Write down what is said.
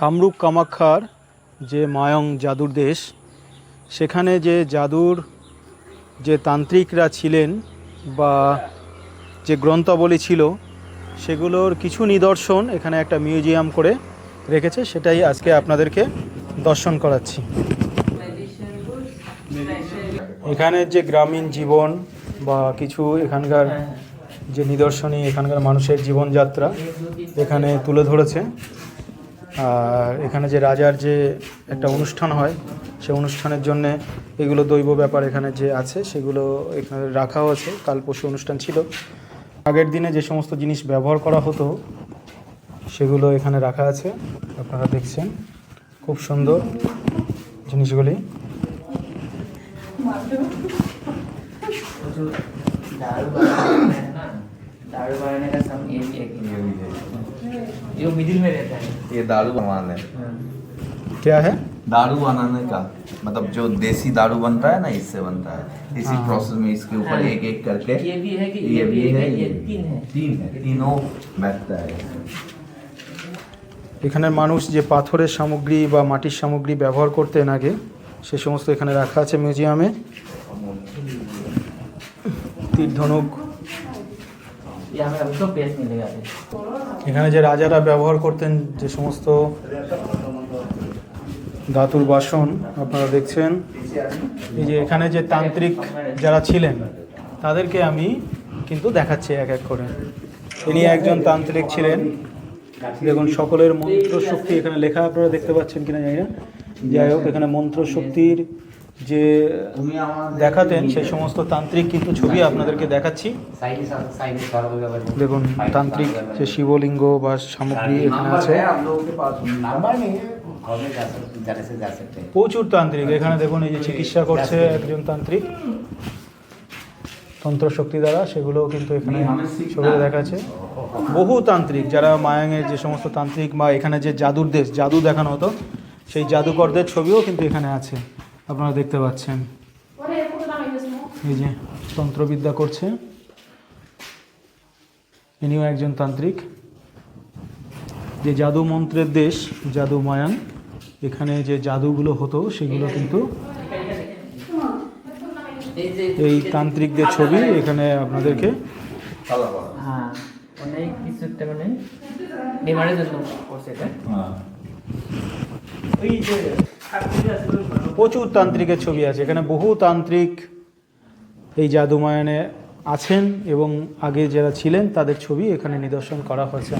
কামরূপ কামাখ্যার যে মায়ং জাদুর দেশ, সেখানে যে জাদুর যে তান্ত্রিকরা ছিলেন বা যে গ্রন্থাবলী ছিল, সেগুলোর কিছু নিদর্শন এখানে একটা মিউজিয়াম করে রেখেছে, সেটাই আজকে আপনাদেরকে দর্শন করাচ্ছি। এখানে যে গ্রামীণ জীবন বা কিছু এখানকার যে নিদর্শনী, এখানকার মানুষের জীবনযাত্রা এখানে তুলে ধরেছে। আর এখানে যে রাজার যে একটা অনুষ্ঠান হয় সে অনুষ্ঠানের জন্য এগুলো দৈব ব্যাপার এখানে যে আছে সেগুলো এখানে রাখাও আছে কাল পরশু অনুষ্ঠান ছিল আগের দিনে যে সমস্ত জিনিস ব্যবহার করা হতো সেগুলো এখানে রাখা আছে আপনারা দেখছেন খুব সুন্দর জিনিসগুলি जो दारू बनाने है ना दारू बनाने का सम ये भी एक ये भी है जो मिडिल में रहता है ये दारू बनाने हाँ। क्या है दारू बनाने का मतलब जो देसी दारू बनता है ना इससे बनता है इसी हाँ। प्रोसेस में इसके ऊपर हाँ। एक एक करके ये भी है कि ये भी है ये ये भी तीन है तीन है तीनों बैठता है এখানের মানুষ যে পাথরের সামগ্রী বা মাটির সামগ্রী ব্যবহার করতেন আগে সে সমস্ত এখানে রাখা আছে মিউজিয়ামে তীর ধনুক यहाँ पे हमको पेस्ट मिलेगा फिर এখানে যে রাজারা ব্যবহার করতেন যে সমস্ত ধাতুর বাসন আপনারা দেখছেন এই যে এখানে যে তান্ত্রিক যারা ছিলেন তাদেরকে আমি কিন্তু দেখাচ্ছি এক এক করে ইনি একজন তান্ত্রিক ছিলেন দেখুন সকলের মন্ত্র শক্তি এখানে লেখা আপনারা দেখতে পাচ্ছেন কিনা জানি না যাই হোক এখানে মন্ত্র শক্তির যে দেখাতেন সেই সমস্ত তান্ত্রিক কিন্তু ছবি আপনাদেরকে দেখাচ্ছি। দেখুন তান্ত্রিক যে শিবলিঙ্গ বা সামগ্রী এখানে আছে। প্রচুর তান্ত্রিক। এখানে দেখুন এই যে চিকিৎসা করছে একজন তান্ত্রিক। তন্ত্র শক্তি দ্বারা সেগুলো কিন্তু এখানে ছবিতে দেখাচ্ছে। বহু তান্ত্রিক যারা মায়াঙের যে সমস্ত তান্ত্রিক বা এখানে যে জাদুর দেশ জাদু দেখানো হতো সেই জাদুকরদের ছবিও কিন্তু এখানে আছে। আপনারা দেখতে পাচ্ছেন। এই যে তন্ত্রবিদ্যা করছে। ইনিও একজন তান্ত্রিক। যে জাদু মন্ত্রের দেশ জাদু মায়ান এখানে যে জাদুগুলো হতো সেগুলো কিন্তু এই তান্ত্রিকদের ছবি এখানে আপনাদেরকে হ্যাঁ অনেক কিছু মানে জন্য প্রচুর তান্ত্রিকের ছবি আছে। এখানে বহু তান্ত্রিক এই জাদুমায়নে আছেন এবং আগে যারা ছিলেন তাদের ছবি এখানে নিদর্শন করা হয়েছে।